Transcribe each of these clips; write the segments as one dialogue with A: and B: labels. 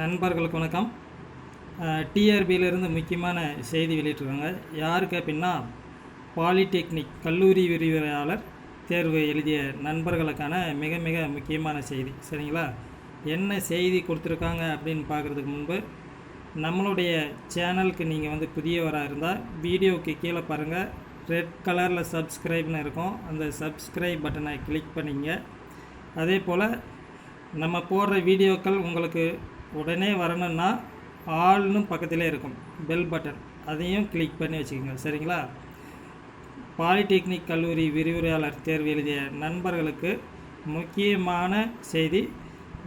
A: நண்பர்களுக்கு வணக்கம். டிஆர்பியிலிருந்து முக்கியமான செய்தி வெளியிட்டிருக்காங்க. யாருக்கு அப்படின்னா பாலிடெக்னிக் கல்லூரி விரிவுரையாளர் தேர்வு எழுதிய நண்பர்களுக்கான மிக மிக முக்கியமான செய்தி. சரிங்களா? என்ன செய்தி கொடுத்துருக்காங்க அப்படின்னு பார்க்குறதுக்கு முன்பு நம்மளுடைய சேனலுக்கு நீங்கள் வந்து புதியவராக இருந்தால் வீடியோவுக்கு கீழே பாருங்கள் ரெட் கலரில் சப்ஸ்கிரைப்னு இருக்கும். அந்த சப்ஸ்கிரைப் பட்டனை கிளிக் பண்ணிங்க. அதே போல் நம்ம போடுற வீடியோக்கள் உங்களுக்கு உடனே வரணும்னா ஆல்னு பக்கத்திலே இருக்கும். பெல் பட்டன் அதையும் கிளிக் பண்ணி வச்சுக்கோங்க. சரிங்களா? பாலிடெக்னிக் கல்லூரி விரிவுரையாளர் தேர்வு எழுதிய நண்பர்களுக்கு முக்கியமான செய்தி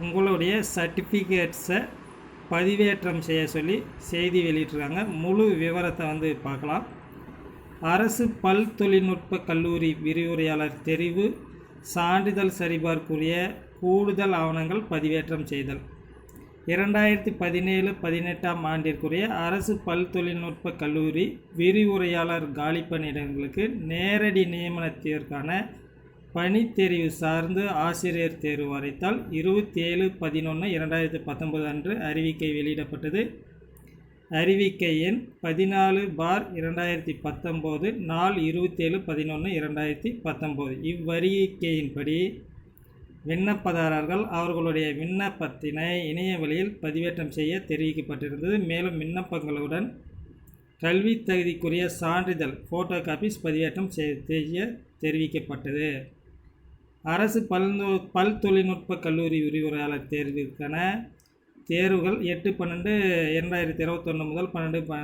A: உங்களுடைய சர்டிஃபிகேட்ஸை பதிவேற்றம் செய்ய சொல்லி செய்தி வெளியிட்ருக்காங்க முழு விவரத்தை வந்து பார்க்கலாம். அரசு பல் தொழில்நுட்ப கல்லூரி விரிவுரையாளர் தெரிவு சான்றிதழ் சரிபார்க்குரிய கூடுதல் ஆவணங்கள் பதிவேற்றம் செய்தல். இரண்டாயிரத்தி பதினேழு பதினெட்டாம் ஆண்டிற்குரிய அரசு பல் தொழில்நுட்ப கல்லூரி விரிவுரையாளர் காலி பணியிடங்களுக்கு நேரடி நியமனத்திற்கான பணித்தெரிவு சார்ந்து ஆசிரியர் தேர்வு வரைத்தால் இருபத்தி ஏழு பதினொன்று இரண்டாயிரத்தி பத்தொன்பது அன்று அறிவிக்கை வெளியிடப்பட்டது. அறிவிக்கை எண் பதினாலு பார் இரண்டாயிரத்தி பத்தொம்போது நாள் இருபத்தேழு பதினொன்று இரண்டாயிரத்தி பத்தொம்போது இவ்வறிக்கையின்படி விண்ணப்பதாரர்கள் அவர்களுடைய விண்ணப்பத்தினை இணைய வழியில் பதிவேற்றம் செய்ய தெரிவிக்கப்பட்டிருந்தது. மேலும் விண்ணப்பங்களுடன் கல்வி தகுதிக்குரிய சான்றிதழ் ஃபோட்டோ காப்பீஸ் பதிவேற்றம் செய்ய தெரிவிக்கப்பட்டது. அரசு பல் பல் தொழில்நுட்ப கல்லூரி விரிவுரையாளர் தேர்விற்கான தேர்வுகள் எட்டு பன்னெண்டு இரண்டாயிரத்தி இருபத்தொன்று முதல் பன்னெண்டு ப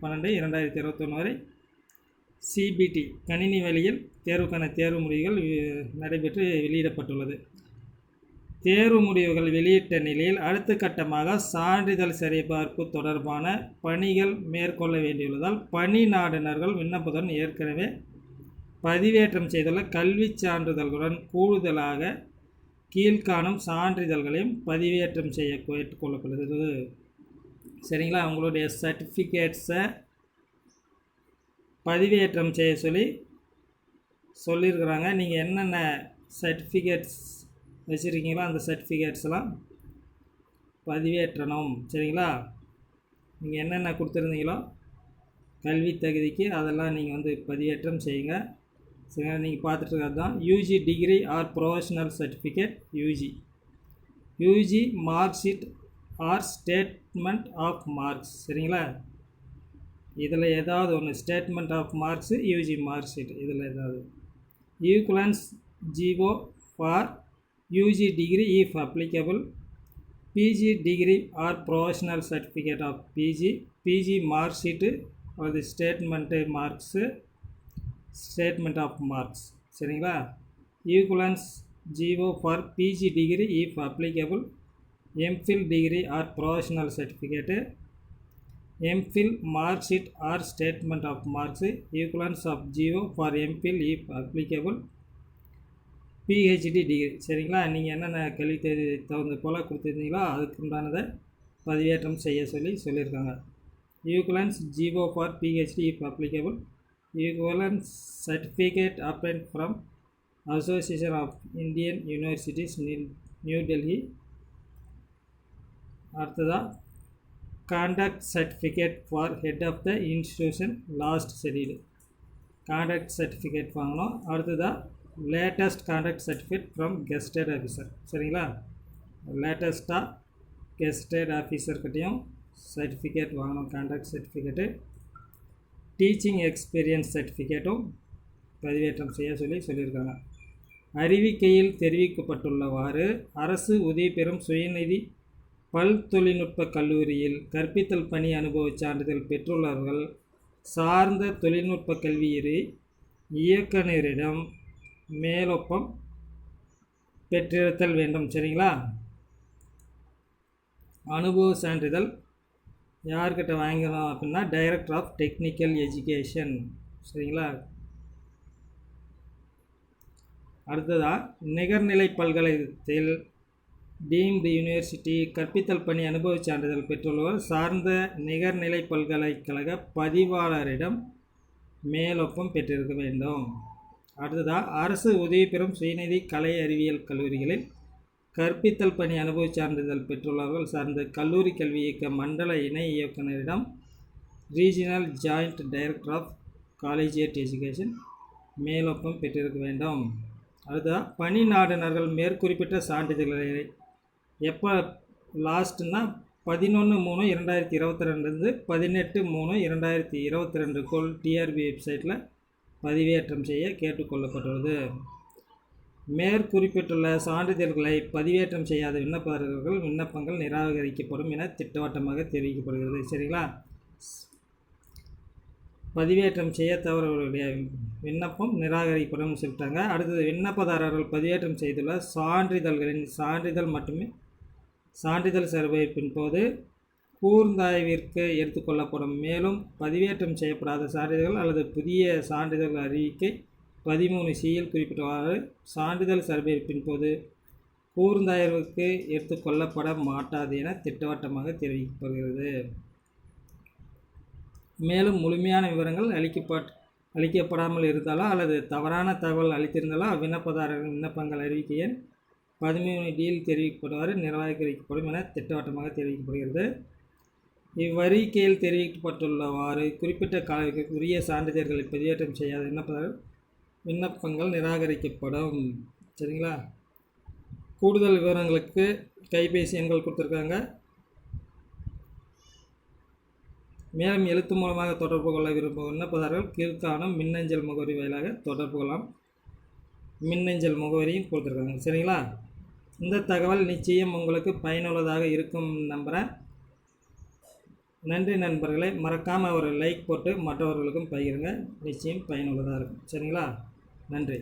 A: பன்னெண்டு இரண்டாயிரத்தி இருபத்தொன்று வரை சிபிடி கணினி வழியில் தேர்வுக்கான தேர்வு முடிவுகள் நடைபெற்று வெளியிடப்பட்டுள்ளது. தேர்வு முடிவுகள் வெளியிட்ட நிலையில் அடுத்த கட்டமாக சான்றிதழ் சரிபார்ப்பு தொடர்பான பணிகள் மேற்கொள்ள வேண்டியுள்ளதால் பணி நாடினர்கள் விண்ணப்பத்துடன் ஏற்கனவே பதிவேற்றம் செய்துள்ள கல்விச் சான்றிதழ்களுடன் கூடுதலாக கீழ்காணும் சான்றிதழ்களையும் பதிவேற்றம் செய்ய கேட்டுக்கொள்ளப்படுகிறது. சரிங்களா? அவங்களுடைய சர்டிஃபிகேட்ஸை பதிவேற்றம் செய்ய சொல்லி சொல்லியிருக்கிறாங்க. நீங்கள் என்னென்ன சர்டிஃபிகேட்ஸ் வச்சுருக்கீங்களா? அந்த சர்டிஃபிகேட்ஸ்லாம் பதிவேற்றணும். சரிங்களா? நீங்கள் என்னென்ன கொடுத்துருந்தீங்களோ கல்வி தகுதிக்கு அதெல்லாம் நீங்கள் வந்து பதிவேற்றம் செய்யுங்க. சரிங்களா? நீங்கள் பார்த்துட்டு இருக்கிறது தான் UG degree or professional certificate UG UG mark sheet or statement of marks சரிங்களா? இதில் ஏதாவது ஒன்று statement of marks UG mark sheet இதில் ஏதாவது. Equivalence GO for UG degree if applicable PG degree or professional certificate of PG PG mark sheet அது statement marks statement of marks சரிங்களா? Equivalence GO for PG degree if applicable MPhil degree or professional certificate MPhil mark sheet or statement of marks equivalence of GO for MPhil if applicable PhD degree சரிங்களா? நீங்கள் என்னென்ன கல்வி தேதி தகுந்த போல் கொடுத்துருந்தீங்களோ அதுக்கு உண்டானதை பதிவேற்றம் செய்ய சொல்லி சொல்லியிருக்காங்க. Equivalence GO for PhD if applicable equivalence certificate applied from Association of Indian Universities New Delhi அடுத்ததாக conduct certificate for head of the institution last schedule conduct certificate வாங்கணும். அடுத்ததாக latest conduct certificate from gazetted officer சரிங்களா? லேட்டஸ்ட்டாக gazetted ஆஃபீஸர்கிட்டையும் certificate வாங்கணும் conduct certificate teaching experience சர்டிஃபிகேட்டும் பதிவேற்றம் செய்ய சொல்லி சொல்லியிருக்காங்க. அறிவிக்கையில் தெரிவிக்கப்பட்டுள்ளவாறு அரசு உதவி பெறும் சுயநிதி பல் தொழில்நுட்ப கல்லூரியில் கற்பித்தல் பணி அனுபவ சான்றிதழ் பெற்றுள்ளவர்கள் சார்ந்த தொழில்நுட்ப கல்வியை இயக்குநரிடம் மேலொப்பம் பெற்றிருத்தல் வேண்டும். சரிங்களா? அனுபவ சான்றிதழ் யார்கிட்ட வாங்கணும் அப்படின்னா டைரக்டர் ஆஃப் டெக்னிக்கல் எஜுகேஷன் சரிங்களா? அடுத்ததாக நிகர்நிலை பல்கலைக்கழகத்தில் டீம்டு யூனிவர்சிட்டி கற்பித்தல் பணி அனுபவ சான்றிதழ் பெற்றுள்ளவர். சார்ந்த நிகர்நிலை பல்கலைக்கழக பதிவாளரிடம் மேலொப்பம் பெற்றிருக்க வேண்டும். அடுத்ததாக அரசு உதவி பெறும் சுயநிதி கலை அறிவியல் கல்லூரிகளில் கற்பித்தல் பணி அனுபவ சான்றிதழ் பெற்றுள்ளவர்கள் சார்ந்த கல்லூரி கல்வி இயக்க மண்டல இணை இயக்குனரிடம் regional joint director of collegiate education மேலொப்பம் பெற்றிருக்க வேண்டும். அடுத்ததாக பணி நாடுனர்கள் மேற்குறிப்பிட்ட சான்றிதழ்களை எப்போ லாஸ்ட்னா பதினொன்று மூணு இரண்டாயிரத்தி இருபத்தி ரெண்டுலேருந்து பதினெட்டு மூணு இரண்டாயிரத்தி இருபத்தி ரெண்டுக்குள் டிஆர்பி வெப்சைட்டில் பதிவேற்றம் செய்ய கேட்டுக்கொள்ளப்பட்டுள்ளது. மேற்குறிப்பிட்டுள்ள சான்றிதழ்களை பதிவேற்றம் செய்யாத விண்ணப்பதாரர்கள் விண்ணப்பங்கள் நிராகரிக்கப்படும் என திட்டவட்டமாக தெரிவிக்கப்படுகிறது. சரிங்களா? பதிவேற்றம் செய்ய தவறவர்களுடைய விண்ணப்பம் நிராகரிக்கப்படும் சொல்லிட்டாங்க. அடுத்தது விண்ணப்பதாரர்கள் பதிவேற்றம் செய்துள்ள சான்றிதழ்களின் சான்றிதழ் மட்டுமே சான்றிதழ் சரிபார்ப்பின் போது கூர்ந்தாய்விற்கு எடுத்துக்கொள்ளப்படும். மேலும் பதிவேற்றம் செய்யப்படாத சான்றிதழ்கள் அல்லது புதிய சான்றிதழ் அறிவிக்கை பதிமூணு சியில் குறிப்பிட்டவாறு சான்றிதழ் சரிபார்ப்பின் போது கூர்ந்தாய்வுக்கு எடுத்துக்கொள்ளப்பட மாட்டாது என திட்டவட்டமாக தெரிவிக்கப்படுகிறது. மேலும் முழுமையான விவரங்கள் அளிக்கப்பட் அளிக்கப்படாமல் இருந்தாலோ அல்லது தவறான தகவல் அளித்திருந்தாலோ அவ்விண்ணப்பதாரர்கள் விண்ணப்பங்கள் அறிவிக்கையின் எண் பதிமூணு டியில் தெரிவிக்கப்படுவாறு நிர்வாகிக்கப்படும் என திட்டவட்டமாக தெரிவிக்கப்படுகிறது. இவ்வறிக்கையில் தெரிவிக்கப்பட்டுள்ளவாறு குறிப்பிட்ட காலத்திற்கு உரிய சான்றிதழ்களை பதிவேற்றம் செய்யாத விண்ணப்பங்கள் விண்ணப்பங்கள் நிராகரிக்கப்படும். சரிங்களா? கூடுதல் விவரங்களுக்கு கைபேசி எண்கள் கொடுத்துருக்காங்க. மேலும் எழுத்து மூலமாக தொடர்பு கொள்ள விரும்பும் விண்ணப்பதாரர்கள் கீழ்காணும் மின்னஞ்சல் முகவரி வாயிலாக தொடர்பு கொள்ளலாம். மின்னஞ்சல் முகவரியும் கொடுத்துருக்காங்க. சரிங்களா? இந்த தகவல் நிச்சயம் உங்களுக்கு பயனுள்ளதாக இருக்கும் நம்புகிறேன் நன்றி நண்பர்களே மறக்காமல் ஒரு லைக் போட்டு மற்றவர்களுக்கும் பகிருங்க. நிச்சயம் பயனுள்ளதாக இருக்கும். சரிங்களா? நன்றி.